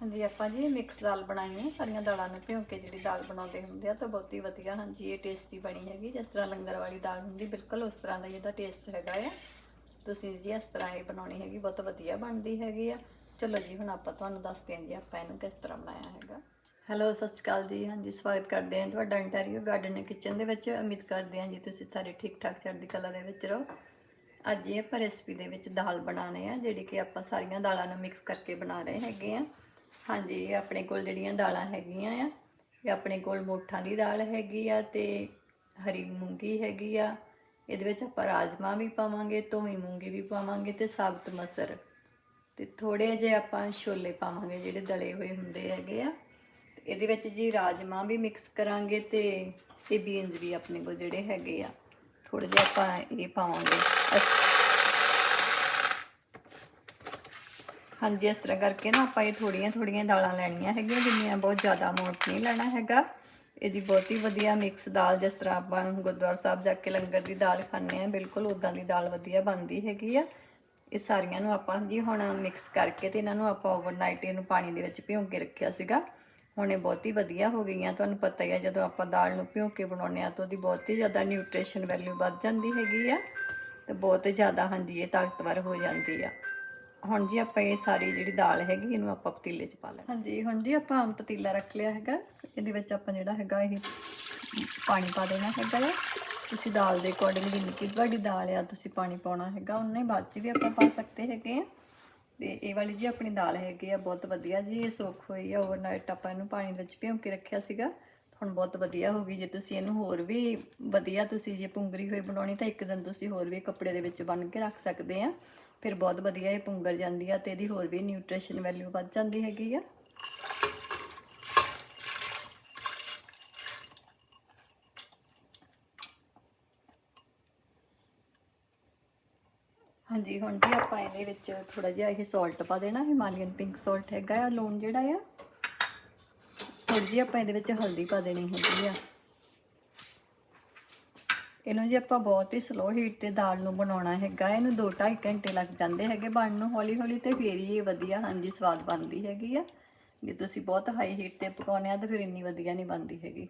ਹਾਂਜੀ, ਆਪਾਂ ਜੀ ਮਿਕਸ ਦਾਲ ਬਣਾਈ ਹੈ ਸਾਰੀਆਂ ਦਾਲਾਂ ਨੂੰ ਭਿਉਂ ਕੇ ਜਿਹੜੀ ਦਾਲ ਬਣਾਉਂਦੇ ਹੁੰਦੇ ਆ, ਤਾਂ ਬਹੁਤ ਹੀ ਵਧੀਆ, ਹਾਂਜੀ, ਇਹ ਟੇਸਟੀ ਬਣੀ ਹੈਗੀ, ਜਿਸ ਤਰ੍ਹਾਂ ਲੰਗਰ ਵਾਲੀ ਦਾਲ ਹੁੰਦੀ, ਬਿਲਕੁਲ ਉਸ ਤਰ੍ਹਾਂ ਦਾ ਹੀ ਇਹਦਾ ਟੇਸਟ ਹੈਗਾ ਆ। ਤੁਸੀਂ ਜੀ ਇਸ ਤਰ੍ਹਾਂ ਇਹ ਬਣਾਉਣੀ ਹੈਗੀ, ਬਹੁਤ ਵਧੀਆ ਬਣਦੀ ਹੈਗੀ ਆ। ਚਲੋ ਜੀ, ਹੁਣ ਆਪਾਂ ਤੁਹਾਨੂੰ ਦੱਸਦੇ ਹਾਂ ਜੀ ਆਪਾਂ ਇਹਨੂੰ ਕਿਸ ਤਰ੍ਹਾਂ ਬਣਾਇਆ ਹੈਗਾ। ਹੈਲੋ, ਸਤਿ ਸ਼੍ਰੀ ਅਕਾਲ ਜੀ, ਹਾਂਜੀ, ਸਵਾਗਤ ਕਰਦੇ ਹਾਂ ਤੁਹਾਡਾ ਇੰਟਰਵਿਊ ਗਾਰਡਨ ਕਿਚਨ ਦੇ ਵਿੱਚ। ਉਮੀਦ ਕਰਦੇ ਹਾਂ ਜੀ, ਤੁਸੀਂ ਸਾਰੇ ਠੀਕ ਠਾਕ ਚੜ੍ਹਦੀ ਕਲਾ ਦੇ ਵਿੱਚ ਰਹੋ। ਅੱਜ ਇਹ ਆਪਾਂ ਰੈਸਪੀ ਦੇ ਵਿੱਚ ਦਾਲ ਬਣਾਉਣੇ ਆ, ਜਿਹੜੀ ਕਿ ਆਪਾਂ ਸਾਰੀਆਂ ਦਾਲਾਂ ਨੂੰ ਮਿਕਸ ਕਰਕੇ ਬਣਾ ਰਹੇ ਹੈਗੇ ਆ। ਹਾਂਜੀ ਇਹ ਆਪਣੇ ਕੋਲ ਜਿਹੜੀਆਂ ਦਾਲਾਂ ਹੈਗੀਆਂ ਆ ਇਹ ਆਪਣੇ ਕੋਲ ਮੋਠਾਂ ਦੀ ਦਾਲ ਹੈਗੀ ਆ ਤੇ ਹਰੀ ਮੂੰਗੀ ਹੈਗੀ ਆ। ਇਹਦੇ ਵਿੱਚ ਆਪਾਂ ਰਾਜਮਾ ਵੀ ਪਾਵਾਂਗੇ, ਧੋਵੀ ਮੂੰਗੀ ਵੀ ਪਾਵਾਂਗੇ ਤੇ ਸਾਬਤ ਮਸਰ। ਤੇ ਥੋੜੇ ਜਿਹੇ ਆਪਾਂ ਛੋਲੇ ਪਾਵਾਂਗੇ ਜਿਹੜੇ ਦਲੇ ਹੋਏ ਹੁੰਦੇ ਹੈਗੇ ਆ। ਤੇ ਇਹਦੇ ਵਿੱਚ ਜੀ ਰਾਜਮਾ ਵੀ ਮਿਕਸ ਕਰਾਂਗੇ ਤੇ ਇਹ ਬੀਨਸ ਵੀ ਆਪਣੇ ਕੋਲ ਜਿਹੜੇ ਹੈਗੇ ਆ। ਥੋੜੇ ਜਿਹਾ ਆਪਾਂ ਇਹ ਪਾਵਾਂਗੇ। ਹਾਂਜੀ, ਇਸ ਤਰ੍ਹਾਂ ਕਰਕੇ ਨਾ ਆਪਾਂ ਇਹ ਥੋੜੀਆਂ ਥੋੜੀਆਂ ਦਾਲਾਂ ਲੈਣੀਆਂ ਹੈਗੀਆਂ, ਜਿੰਨੀਆਂ ਬਹੁਤ ਜ਼ਿਆਦਾ ਮੋਟ ਨਹੀਂ ਲੈਣਾ ਹੈਗਾ। ਇਹਦੀ ਬਹੁਤ ਹੀ ਵਧੀਆ ਮਿਕਸ ਦਾਲ, ਜਿਸ ਤਰ੍ਹਾਂ ਆਪਾਂ ਗੁਰਦੁਆਰਾ ਸਾਹਿਬ ਜਾ ਕੇ ਲੰਗਰ ਦੀ ਦਾਲ ਖਾਂਦੇ ਆ ਬਿਲਕੁਲ ਉਦਾਂ ਦੀ ਦਾਲ ਵਧੀਆ ਬਣਦੀ ਹੈਗੀ ਆ। ਇਹ ਸਾਰੀਆਂ ਨੂੰ ਆਪਾਂ ਜੀ ਹੁਣ ਮਿਕਸ ਕਰਕੇ ਤੇ ਇਹਨਾਂ ਨੂੰ ਆਪਾਂ ਓਵਰਨਾਈਟ ਇਹਨੂੰ ਪਾਣੀ ਦੇ ਵਿੱਚ ਭਿਉਂ ਕੇ ਰੱਖਿਆ ਸੀਗਾ। ਹੁਣ ਇਹ ਬਹੁਤ ਹੀ ਵਧੀਆ ਹੋ ਗਈਆਂ, ਤੁਹਾਨੂੰ ਪਤਾ ਹੀ ਆ, ਜਦੋਂ ਆਪਾਂ ਦਾਲ ਨੂੰ ਭਿਉਂ ਕੇ ਬਣਾਉਂਦੇ ਆ ਤਾਂ ਉਹਦੀ ਬਹੁਤ ਹੀ ਜ਼ਿਆਦਾ ਨਿਊਟ੍ਰੀਸ਼ਨ ਵੈਲਿਊ ਵੱਧ ਜਾਂਦੀ ਹੈਗੀ ਆ ਤੇ ਬਹੁਤ ਜ਼ਿਆਦਾ ਹਾਂਜੀ, ਇਹ ਤਾਕਤਵਰ ਹੋ ਜਾਂਦੀ ਆ। ਹੁਣ ਜੀ ਆਪਾਂ ਇਹ ਸਾਰੀ ਜਿਹੜੀ ਦਾਲ ਹੈਗੀ, ਇਹਨੂੰ ਆਪਾਂ ਪਤੀਲੇ 'ਚ ਪਾ ਲੈਣਾ। ਹਾਂਜੀ, ਹੁਣ ਜੀ ਆਪਾਂ ਪਤੀਲਾ ਰੱਖ ਲਿਆ ਹੈਗਾ। ਇਹਦੇ ਵਿੱਚ ਆਪਾਂ ਜਿਹੜਾ ਹੈਗਾ ਇਹ ਪਾਣੀ ਪਾ ਦੇਣਾ ਹੈਗਾ ਆ। ਤੁਸੀਂ ਦਾਲ ਦੇ ਅਕੋਰਡਿੰਗ ਜਿੰਨੀ ਕਿ ਤੁਹਾਡੀ ਦਾਲ ਆ, ਤੁਸੀਂ ਪਾਣੀ ਪਾਉਣਾ ਹੈਗਾ ਉਨਾ ਹੀ ਬਾਅਦ 'ਚ ਵੀ ਆਪਾਂ ਪਾ ਸਕਦੇ ਹੈਗੇ ਆ। ਤੇ ਇਹ ਵਾਲੀ ਜੀ ਆਪਣੀ ਦਾਲ ਹੈਗੀ ਆ, ਬਹੁਤ ਵਧੀਆ ਜੀ, ਇਹ ਸੁੱਕ ਹੋਈ ਆ ਓਵਰਨਾਈਟ ਆਪਾਂ ਇਹਨੂੰ ਪਾਣੀ ਵਿੱਚ ਭਿਉਂ ਕੇ ਰੱਖਿਆ ਸੀਗਾ। ਹੁਣ ਬਹੁਤ ਵਧੀਆ ਹੋ ਗਈ, ਜੇ ਤੁਸੀਂ ਇਹਨੂੰ ਹੋਰ ਵੀ ਵਧੀਆ ਤੁਸੀਂ ਜੇ ਪੁੰਗਰੀ ਹੋਈ ਬਣਾਉਣੀ, ਤਾਂ ਇੱਕ ਦਿਨ ਤੁਸੀਂ ਹੋਰ ਵੀ ਕੱਪੜੇ ਦੇ ਵਿੱਚ ਬੰਨ ਕੇ ਰੱਖ ਸਕਦੇ ਆ। ਫਿਰ ਬਹੁਤ ਵਧੀਆ ਇਹ ਪੁੰਗਰ ਜਾਂਦੀ ਆ ਤੇ ਇਹਦੀ ਹੋਰ ਵੀ ਨਿਊਟ੍ਰੀਸ਼ਨ ਵੈਲਿਊ ਵੱਧ ਜਾਂਦੀ ਹੈਗੀ ਆ। ਹਾਂਜੀ, ਹੁਣ ਜੀ ਆਪਾਂ ਇਹਦੇ ਵਿੱਚ ਥੋੜਾ ਜਿਹਾ ਇਹ ਸਾਲਟ ਪਾ ਦੇਣਾ ਹਿਮਾਲੀਅਨ ਪਿੰਕ ਸਾਲਟ ਹੈਗਾ ਆ, ਲੂਣ ਜਿਹੜਾ ਆ। ਥੋੜੀ ਜਿਹੀ ਆਪਾਂ ਇਹਦੇ ਵਿੱਚ ਹਲਦੀ ਪਾ ਦੇਣੀ ਹੈਗੀ ਆ। ਇਹਨੂੰ ਜੀ ਆਪਾਂ ਬਹੁਤ ਹੀ ਸਲੋ ਹੀਟ ਤੇ ਦਾਲ ਨੂੰ ਬਣਾਉਣਾ ਹੈਗਾ, ਇਹਨੂੰ 2-2.5 ਘੰਟੇ ਲੱਗ ਜਾਂਦੇ ਹੈਗੇ ਬਣਨ ਨੂੰ ਹੌਲੀ ਹੌਲੀ ਤੇ ਫੇਰ ਹੀ ਇਹ ਵਧੀਆ, ਹਾਂਜੀ, ਸਵਾਦ ਬਣਦੀ ਹੈਗੀ ਆ। ਜੇ ਤੁਸੀਂ ਬਹੁਤ ਹਾਈ ਹੀਟ ਤੇ ਪਕਾਉਣੇ ਆ ਤਾਂ ਫਿਰ ਇੰਨੀ ਵਧੀਆ ਨਹੀਂ ਬਣਦੀ ਹੈਗੀ।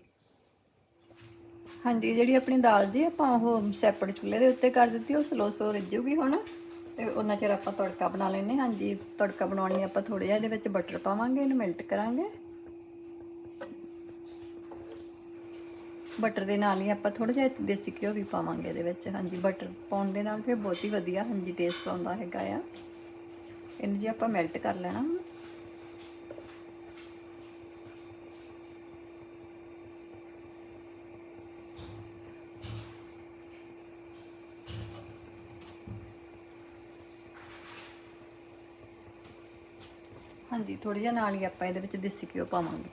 ਹਾਂਜੀ, ਜਿਹੜੀ ਆਪਣੀ ਦਾਲ ਜੀ ਆਪਾਂ ਉਹ ਸੈਪਰੇਟ ਚੁੱਲ੍ਹੇ ਦੇ ਉੱਤੇ ਕਰ ਦਿੱਤੀ, ਉਹ ਸਲੋ ਸਲੋ ਰਿੱਝੂਗੀ ਹੁਣ। ਤੇ ਉਹਨਾਂ ਚਿਰ ਆਪਾਂ ਤੜਕਾ ਬਣਾ ਲੈਨੇ ਹਾਂਜੀ, ਤੜਕਾ ਬਣਾਉਣ ਲਈ ਆਪਾਂ ਥੋੜਾ ਜਿਹਾ, ਇਹਦੇ ਵਿੱਚ ਬਟਰ ਪਾਵਾਂਗੇ, ਇਹਨੂੰ ਮੈਲਟ ਕਰਾਂਗੇ। ਬਟਰ ਦੇ ਨਾਲ ਹੀ ਆਪਾਂ ਥੋੜਾ ਜਿਹਾ ਦੇਸੀ ਘਿਓ ਵੀ ਪਾਵਾਂਗੇ ਇਹਦੇ ਵਿੱਚ। ਹਾਂਜੀ, ਬਟਰ ਪਾਉਣ ਦੇ ਨਾਲ ਫਿਰ ਬਹੁਤ ਹੀ ਵਧੀਆ, ਹਾਂਜੀ ਟੇਸਟ ਆਉਂਦਾ ਹੈਗਾ ਆ। ਇਹਨੂੰ ਜੀ ਆਪਾਂ ਮੈਲਟ ਕਰ ਲੈਣਾ। ਹਾਂਜੀ ਥੋੜੀ ਜਿਹਾ ਨਾਲ ਹੀ ਆਪਾਂ ਇਹਦੇ ਵਿੱਚ ਦੇਸੀ ਘਿਓ ਪਾਵਾਂਗੇ।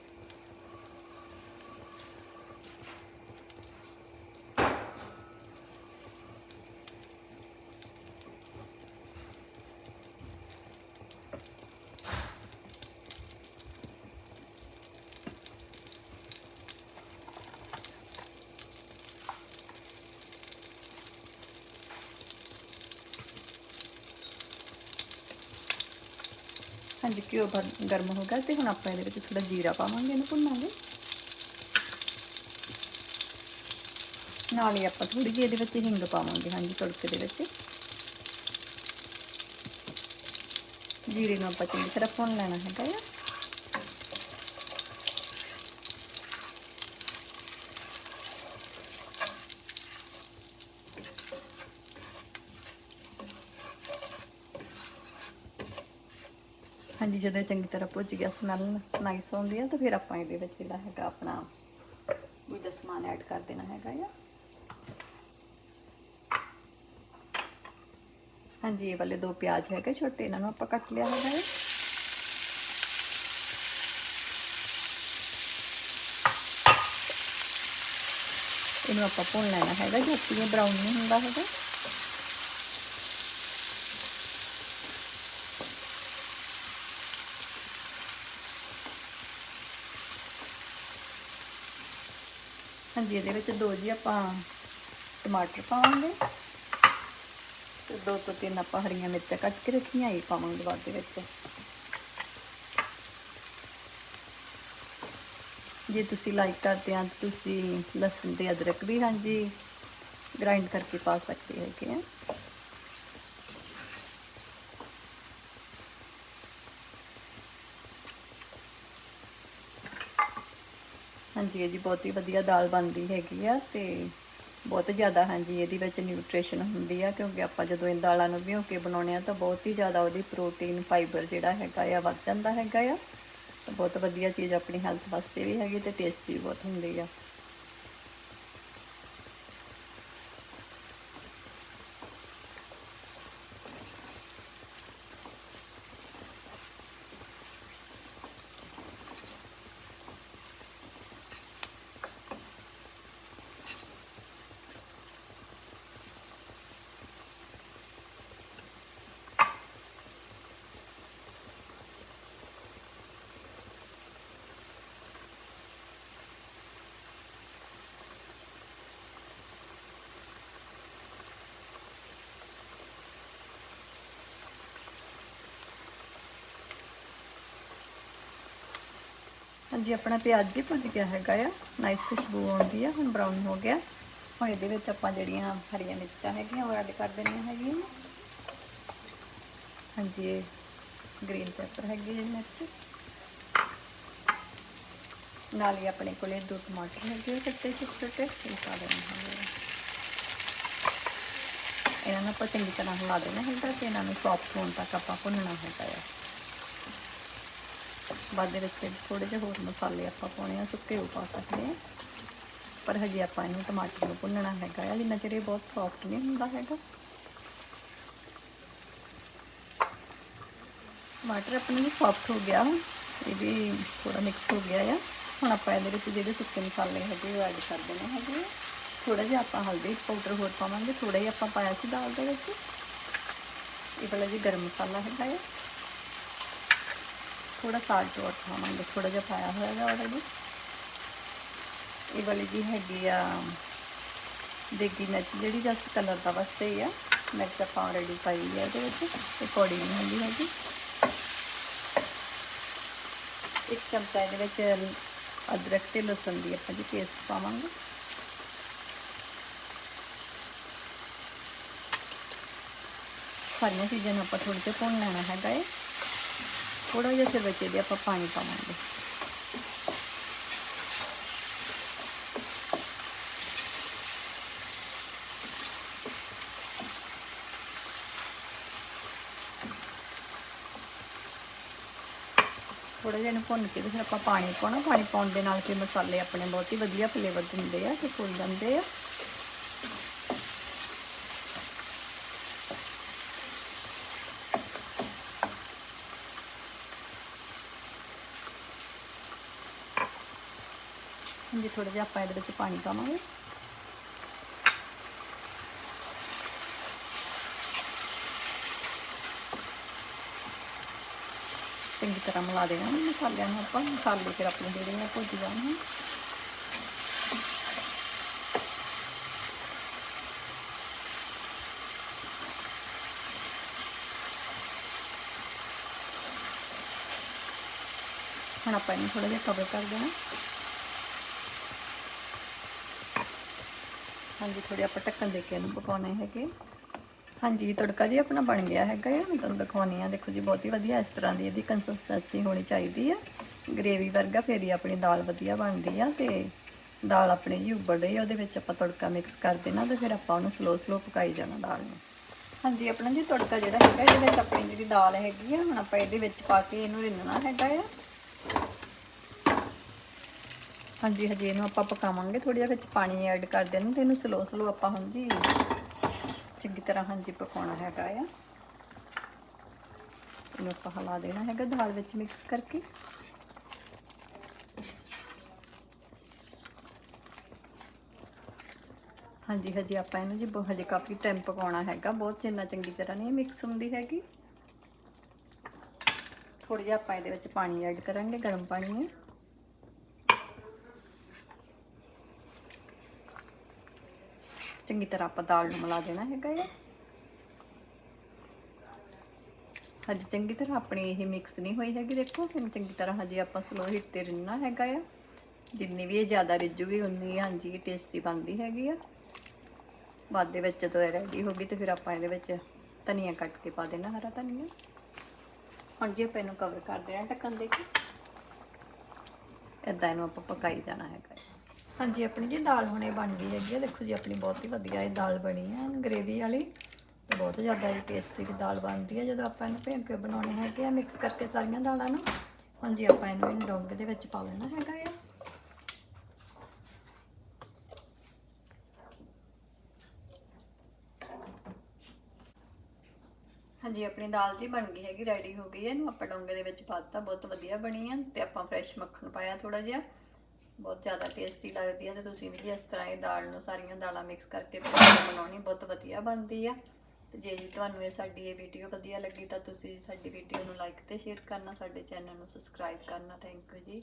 ਹਾਂਜੀ ਘਿਓ ਗਰਮ ਹੋ ਗਿਆ ਤੇ ਹੁਣ ਆਪਾਂ ਇਹਦੇ ਵਿੱਚ ਥੋੜਾ ਜੀਰਾ ਪਾਵਾਂਗੇ ਇਹਨੂੰ ਭੁੰਨਾਂਗੇ। ਨਾਲ ਹੀ ਆਪਾਂ ਥੋੜੀ ਜਿਹੀ ਇਹਦੇ ਵਿੱਚ ਹਿੰਗ ਪਾਵਾਂਗੇ, ਹਾਂਜੀ, ਤੜਕੇ ਦੇ ਵਿੱਚ। ਜੀਰੇ ਨੂੰ ਆਪਾਂ ਚੰਗੀ ਤਰ੍ਹਾਂ ਭੁੰਨ ਲੈਣਾ ਹੈਗਾ ਆ। ਹਾਂਜੀ, ਜਦੋਂ ਇਹ ਚੰਗੀ ਤਰ੍ਹਾਂ ਭੁੱਜ ਗਿਆ ਸਮੈਲ ਨਾਈਸ ਆਉਂਦੀ ਆ, ਤਾਂ ਫਿਰ ਆਪਾਂ ਇਹਦੇ ਵਿੱਚ ਜਿਹੜਾ ਹੈਗਾ ਆਪਣਾ ਦੂਜਾ ਸਮਾਨ ਐਡ ਕਰ ਦੇਣਾ ਹੈਗਾ ਆ। ਹਾਂਜੀ, ਇਹ ਵਾਲੇ ਦੋ ਪਿਆਜ਼ ਹੈਗੇ ਛੋਟੇ, ਇਹਨਾਂ ਨੂੰ ਆਪਾਂ ਕੱਟ ਲਿਆ ਹੈਗਾ ਹੈ ਇਹਨੂੰ ਆਪਾਂ ਭੁੰਨ ਲੈਣਾ ਹੈਗਾ ਜਦ ਤੱਕ ਇਹ ਬਰਾਊਨ ਨਹੀਂ ਹੁੰਦਾ ਹੈਗਾ। ਹਾਂਜੀ, ਇਹਦੇ ਵਿੱਚ ਦੋ ਜੀ ਆਪਾਂ ਟਮਾਟਰ ਪਾਵਾਂਗੇ ਤੇ ਦੋ ਤੋਂ ਤਿੰਨ ਆਪਾਂ ਹਰੀਆਂ ਮਿਰਚਾਂ ਕੱਟ ਕੇ ਰੱਖੀਆਂ, ਇਹ ਪਾਵਾਂਗੇ ਬਾਅਦ ਦੇ ਵਿੱਚ। ਜੇ ਤੁਸੀਂ ਲਾਈਕ ਕਰਦੇ ਆ ਤੁਸੀਂ ਲਸਣ ਤੇ ਅਦਰਕ ਵੀ ਹਾਂਜੀ ਗ੍ਰਾਈਂਡ ਕਰਕੇ ਪਾ ਸਕਦੇ ਹੈਗੇ ਆ। ਹਾਂਜੀ ਇਹ ਜੀ ਬਹੁਤ ਹੀ ਵਧੀਆ ਦਾਲ ਬਣਦੀ ਹੈਗੀ ਆ ਤੇ ਬਹੁਤ ਜ਼ਿਆਦਾ, ਹਾਂਜੀ, ਇਹਦੇ ਵਿੱਚ ਨਿਊਟ੍ਰੀਸ਼ਨ ਹੁੰਦੀ ਆ, ਕਿਉਂਕਿ ਆਪਾਂ ਜਦੋਂ ਇਹ ਦਾਲਾਂ ਨੂੰ ਭਿਓ ਕੇ ਬਣਾਉਣੇ ਆ ਤਾਂ ਬਹੁਤ ਹੀ ਜ਼ਿਆਦਾ ਉਹਦੀ ਪ੍ਰੋਟੀਨ ਫਾਈਬਰ ਜਿਹੜਾ ਹੈਗਾ ਆ ਵੱਧ ਜਾਂਦਾ ਹੈਗਾ ਆ। ਤਾਂ ਬਹੁਤ ਵਧੀਆ ਚੀਜ਼ ਆਪਣੀ ਹੈਲਥ ਵਾਸਤੇ ਵੀ ਹੈਗੀ ਤੇ ਟੇਸਟੀ ਵੀ ਬਹੁਤ ਹੁੰਦੀ ਆ। ਹਾਂਜੀ, ਆਪਣਾ ਪਿਆਜ਼ ਜੀ ਭੁੱਜ ਗਿਆ ਹੈਗਾ ਆ। ਨਾਈਸ ਖੁਸ਼ਬੂ ਆਉਂਦੀ ਆ, ਹੁਣ ਬਰਾਊਨ ਹੋ ਗਿਆ। ਹੁਣ ਇਹਦੇ ਵਿੱਚ ਆਪਾਂ ਜਿਹੜੀਆਂ ਹਰੀਆਂ ਮਿਰਚਾਂ ਹੈਗੀਆਂ, ਉਹ ਐਡ ਕਰ ਦੇਣੀਆਂ ਹੈਗੀਆਂ ਹਾਂਜੀ, ਇਹ ਗ੍ਰੀਨ ਪੈਪਰ ਹੈਗੀ ਜੀ ਮਿਰਚ। ਨਾਲ ਹੀ ਆਪਣੇ ਕੋਲੇ ਦੋ ਟਮਾਟਰ ਹੈਗੇ ਆ ਕੱਟੇ ਛੋਟੇ ਛੋਟੇ, ਇਹ ਪਾ ਦੇਣੇ ਹੈਗੇ ਇਹਨਾਂ ਨੂੰ ਆਪਾਂ ਚੰਗੀ ਤਰ੍ਹਾਂ ਹਿਲਾ ਦੇਣਾ ਹੈਗਾ ਤੇ ਇਹਨਾਂ ਨੂੰ ਸੌਫਟ ਹੋਣ ਤੱਕ ਆਪਾਂ ਭੁੰਨਣਾ ਹੈਗਾ ਆ। ਬਾਅਦ ਦੇ ਵਿੱਚ ਥੋੜੇ ਜਿਹੇ ਹੋਰ ਮਸਾਲੇ ਆਪਾਂ ਪਾਉਣੇ ਆ, ਸੁੱਕੇ ਉਹ ਪਾ ਸਕਦੇ ਆ। ਪਰ ਹਜੇ ਆਪਾਂ ਇਹਨੂੰ ਟਮਾਟਰ ਨੂੰ ਭੁੰਨਣਾ ਹੈਗਾ ਆ, ਜਿੰਨਾ ਚਿਰ ਇਹ ਬਹੁਤ ਸੌਫਟ ਨਹੀਂ ਹੁੰਦਾ ਹੈਗਾ। ਟਮਾਟਰ ਆਪਣੇ ਵੀ ਸੌਫਟ ਹੋ ਗਿਆ, ਇਹ ਵੀ ਥੋੜਾ ਮਿਕਸ ਹੋ ਗਿਆ ਆ। ਹੁਣ ਆਪਾਂ ਇਹਦੇ ਵਿੱਚ ਜਿਹੜੇ ਸੁੱਕੇ ਮਸਾਲੇ ਹੈਗੇ ਉਹ ਐਡ ਕਰ ਦੇਣੇ ਹੈਗੇ ਆ। ਥੋੜਾ ਜਿਹਾ ਆਪਾਂ ਹਲਦੀ ਪਾਊਡਰ ਹੋਰ ਪਾਵਾਂਗੇ ਥੋੜਾ ਜਿਹਾ ਆਪਾਂ ਪਾਇਆ ਸੀ ਦਾਲ ਦੇ ਵਿੱਚ। ਇਹ ਵਾਲਾ ਜੀ ਗਰਮ ਮਸਾਲਾ ਹੈਗਾ ਆ। ਥੋੜਾ ਸਾਲਟ ਹੋਰ ਪਾਵਾਂਗੇ ਥੋੜਾ ਜਿਹਾ ਪਾਇਆ ਹੋਇਆ ਹੈ ਆਲਰੇਡੀ ਇਹ ਵਾਲੀ ਜੀ ਹੈਗੀ ਆ ਦੇਗੀ ਮਿਰਚ ਜਿਹੜੀ ਜਸਟ ਕਲਰ ਦਾ ਵਾਸਤੇ ਹੀ ਆ ਮਿਰਚ ਆਪਾਂ ਆਲਰੇਡੀ ਪਾਈ ਹੈ ਇਹਦੇ ਵਿੱਚ ਇਹ ਕੌੜੀ ਨਹੀਂ ਹੁੰਦੀ ਹੈਗੀ ਇੱਕ ਚਮਚਾ ਇਹਦੇ ਵਿੱਚ ਅਦਰਕ ਤੇ ਲਸਣ ਦੀ ਆਪਾਂ ਜੀ ਪੇਸਟ ਪਾਵਾਂਗੇ ਸਾਰੀਆਂ ਚੀਜ਼ਾਂ ਨੂੰ ਆਪਾਂ ਥੋੜ੍ਹਾ ਜਿਹਾ ਭੁੰਨ ਲੈਣਾ ਹੈਗਾ ਏ ਥੋੜਾ ਜਿਹਾ ਫਿਰ ਬਚੇ ਇਹਦੇ ਆਪਾਂ ਪਾਣੀ ਪਾਵਾਂਗੇ। ਥੋੜਾ ਜਿਹਾ ਇਹਨੂੰ ਭੁੰਨ ਕੇ ਤੇ ਫਿਰ ਆਪਾਂ ਪਾਣੀ ਪਾਉਣਾ। ਪਾਣੀ ਪਾਉਣ ਦੇ ਨਾਲ ਕਿ ਮਸਾਲੇ ਆਪਣੇ ਬਹੁਤ ਹੀ ਵਧੀਆ ਫਲੇਵਰ ਦਿੰਦੇ ਆ, ਤੇ ਫੁੱਲ ਜਾਂਦੇ ਆ। ਹੁਣ ਜੇ ਥੋੜਾ ਜਿਹਾ ਆਪਾਂ ਇਹਦੇ ਵਿੱਚ ਪਾਣੀ ਪਾਵਾਂਗੇ। ਚੰਗੀ ਤਰ੍ਹਾਂ ਮਿਲਾ ਦੇਣਾ ਮਸਾਲਿਆਂ ਨੂੰ ਆਪਾਂ। ਮਸਾਲੇ ਫਿਰ ਆਪਣੇ ਜਿਹੜੇ ਆ ਭੁੱਜ ਜਾਣਗੇ ਹੁਣ। ਆਪਾਂ ਇਹਨੂੰ ਥੋੜਾ ਜਿਹਾ ਕਵਰ ਕਰ ਦੇਣਾ। ਹਾਂਜੀ ਥੋੜੇ ਆਪਾਂ ਢੱਕਣ ਦੇ ਕੇ ਇਹਨੂੰ ਪਕਾਉਣੇ ਹੈਗੇ। ਹਾਂਜੀ, ਤੜਕਾ ਜੀ ਆਪਣਾ ਬਣ ਗਿਆ ਹੈਗਾ ਆ। ਮੈਂ ਤੁਹਾਨੂੰ ਦਿਖਾਉਣੀ ਆ। ਦੇਖੋ ਜੀ, ਬਹੁਤ ਹੀ ਵਧੀਆ ਇਸ ਤਰ੍ਹਾਂ ਦੀ ਇਹਦੀ ਕੰਸਿਸਟੈਂਸੀ ਹੋਣੀ ਚਾਹੀਦੀ ਆ। ਗ੍ਰੇਵੀ ਵਰਗਾ ਫੇਰ ਹੀ ਆਪਣੀ ਦਾਲ ਵਧੀਆ ਬਣਦੀ ਆ ਤੇ ਦਾਲ ਆਪਣੀ ਜੀ ਉੱਬਲ ਰਹੀ ਆ, ਉਹਦੇ ਵਿੱਚ ਆਪਾਂ ਤੜਕਾ ਮਿਕਸ ਕਰ ਦੇਣਾ ਤੇ ਫਿਰ ਆਪਾਂ ਉਹਨੂੰ ਸਲੋ ਸਲੋ ਪਕਾਈ ਜਾਣਾ ਦਾਲ ਨੂੰ। ਹਾਂਜੀ, ਆਪਣਾ ਜੀ ਤੜਕਾ ਜਿਹੜਾ ਹੈਗਾ, ਇਹਦੇ ਵਿੱਚ ਆਪਣੀ ਜਿਹੜੀ ਦਾਲ ਹੈਗੀ ਆ, ਹੁਣ ਆਪਾਂ ਇਹਦੇ ਵਿੱਚ ਪਾ ਕੇ ਇਹਨੂੰ ਰਿੰਨਣਾ ਹੈਗਾ ਆ। ਹਾਂਜੀ, ਹਜੇ, ਇਹਨੂੰ ਆਪਾਂ ਪਕਾਵਾਂਗੇ। ਥੋੜੀ ਜਿਹਾ ਵਿੱਚ ਪਾਣੀ ਐਡ ਕਰ ਦੇਣਾ ਤੇ ਇਹਨੂੰ ਸਲੋ ਸਲੋ ਆਪਾਂ ਹਾਂਜੀ ਚੰਗੀ ਤਰ੍ਹਾਂ ਹਾਂਜੀ ਪਕਾਉਣਾ ਹੈਗਾ ਆ। ਇਹਨੂੰ ਆਪਾਂ ਹਲਾ ਦੇਣਾ ਹੈਗਾ ਦਾਲ ਵਿੱਚ ਮਿਕਸ ਕਰਕੇ। ਹਾਂਜੀ, ਹਜੇ, ਆਪਾਂ ਇਹਨੂੰ ਜੀ ਬਹੁਤ ਹਜੇ ਕਾਫੀ ਟਾਈਮ ਪਕਾਉਣਾ ਹੈਗਾ। ਬਹੁਤ ਜਿੰਨਾ ਚੰਗੀ ਤਰ੍ਹਾਂ ਨਹੀਂ ਮਿਕਸ ਹੁੰਦੀ ਹੈਗੀ। ਥੋੜੀ ਜਿਹਾ ਆਪਾਂ ਇਹਦੇ ਵਿੱਚ ਪਾਣੀ ਐਡ ਕਰਾਂਗੇ, ਗਰਮ ਪਾਣੀ ਹੈ। ਚੰਗੀ ਤਰ੍ਹਾਂ ਆਪਾਂ ਦਾਲ ਨੂੰ ਮਿਲਾ ਦੇਣਾ ਹੈਗਾ ਆ। ਹਜੇ ਚੰਗੀ ਤਰ੍ਹਾਂ ਆਪਣੀ ਇਹ ਮਿਕਸ ਨਹੀਂ ਹੋਈ ਹੈਗੀ, ਦੇਖੋ, ਫਿਰ ਚੰਗੀ ਤਰ੍ਹਾਂ ਹਜੇ ਆਪਾਂ ਸਲੋ ਹੀਟ ਤੇ ਰਿੰਨਣਾ ਹੈਗਾ ਆ। ਜਿੰਨੀ ਵੀ ਇਹ ਜ਼ਿਆਦਾ ਰਿੱਝੂਗੀ ਉਨੀ ਹਾਂਜੀ ਟੇਸਟੀ ਬਣਦੀ ਹੈਗੀ ਆ। ਬਾਅਦ ਦੇ ਵਿੱਚ ਜਦੋਂ ਇਹ ਰੈਡੀ ਹੋ ਗਈ ਤੇ ਫਿਰ ਆਪਾਂ ਇਹਦੇ ਵਿੱਚ ਧਨੀਆ ਕੱਟ ਕੇ ਪਾ ਦੇਣਾ ਹਰਾ ਧਨੀਆ। ਹੁਣ ਜੀ ਆਪਾਂ ਇਹਨੂੰ ਕਵਰ ਕਰ ਦੇਣਾ ਢੱਕਣ ਦੇ ਕੇ ਇਦਾਂ ਇਹਨੂੰ ਆਪਾਂ ਪਕਾਈ ਜਾਣਾ ਹੈਗਾ ਹਾਂਜੀ, ਆਪਣੀ ਜੀ ਦਾਲ ਹੁਣੇ ਬਣ ਗਈ ਹੈਗੀ ਆ। ਦੇਖੋ ਜੀ, ਆਪਣੀ ਬਹੁਤ ਹੀ ਵਧੀਆ ਇਹ ਦਾਲ ਬਣੀ ਹੈ ਗ੍ਰੇਵੀ ਵਾਲੀ ਤੇ ਬਹੁਤ ਜ਼ਿਆਦਾ ਹੀ ਟੇਸਟੀ ਦਾਲ ਬਣਦੀ ਹੈ ਜਦੋਂ ਆਪਾਂ ਇਹਨੂੰ ਭੇਂ ਕੇ ਬਣਾਉਣੇ ਹੈਗੇ ਆ ਮਿਕਸ ਕਰਕੇ ਸਾਰੀਆਂ ਦਾਲਾਂ ਨੂੰ। ਹਾਂਜੀ, ਆਪਾਂ ਇਹਨੂੰ ਇਹਨੂੰ ਡੋਂਗੇ ਦੇ ਵਿੱਚ ਪਾ ਲੈਣਾ ਹੈਗਾ ਆ। ਹਾਂਜੀ, ਆਪਣੀ ਦਾਲ ਜੀ ਬਣ ਗਈ ਹੈਗੀ ਰੈਡੀ ਹੋ ਗਈ ਹੈ ਇਹਨੂੰ ਆਪਾਂ ਡੋਂਗੇ ਦੇ ਵਿੱਚ ਪਾਤਾ ਬਹੁਤ ਵਧੀਆ ਬਣੀ ਹੈ ਤੇ ਆਪਾਂ ਫਰੈਸ਼ ਮੱਖਣ ਪਾਇਆ ਥੋੜਾ ਜਿਹਾ। ਬਹੁਤ ਜ਼ਿਆਦਾ ਟੇਸਟੀ ਲੱਗਦੀ ਹੈ ਤੇ ਤੁਸੀਂ ਵੀ ਜੀ ਇਸ ਤਰ੍ਹਾਂ ਇਹ ਦਾਲ ਨੂੰ ਸਾਰੀਆਂ ਦਾਲਾਂ ਮਿਕਸ ਕਰਕੇ ਬਣਾਉਣੀ ਬਹੁਤ ਵਧੀਆ ਬਣਦੀ ਆ। ਤੇ ਜੇ ਜੀ ਤੁਹਾਨੂੰ ਇਹ ਸਾਡੀ ਇਹ ਵੀਡੀਓ ਵਧੀਆ ਲੱਗੀ ਤਾਂ ਤੁਸੀਂ ਸਾਡੀ ਵੀਡੀਓ ਨੂੰ ਲਾਈਕ ਤੇ ਸ਼ੇਅਰ ਕਰਨਾ, ਸਾਡੇ ਚੈਨਲ ਨੂੰ ਸਬਸਕ੍ਰਾਈਬ ਕਰਨਾ ਥੈਂਕ ਯੂ ਜੀ।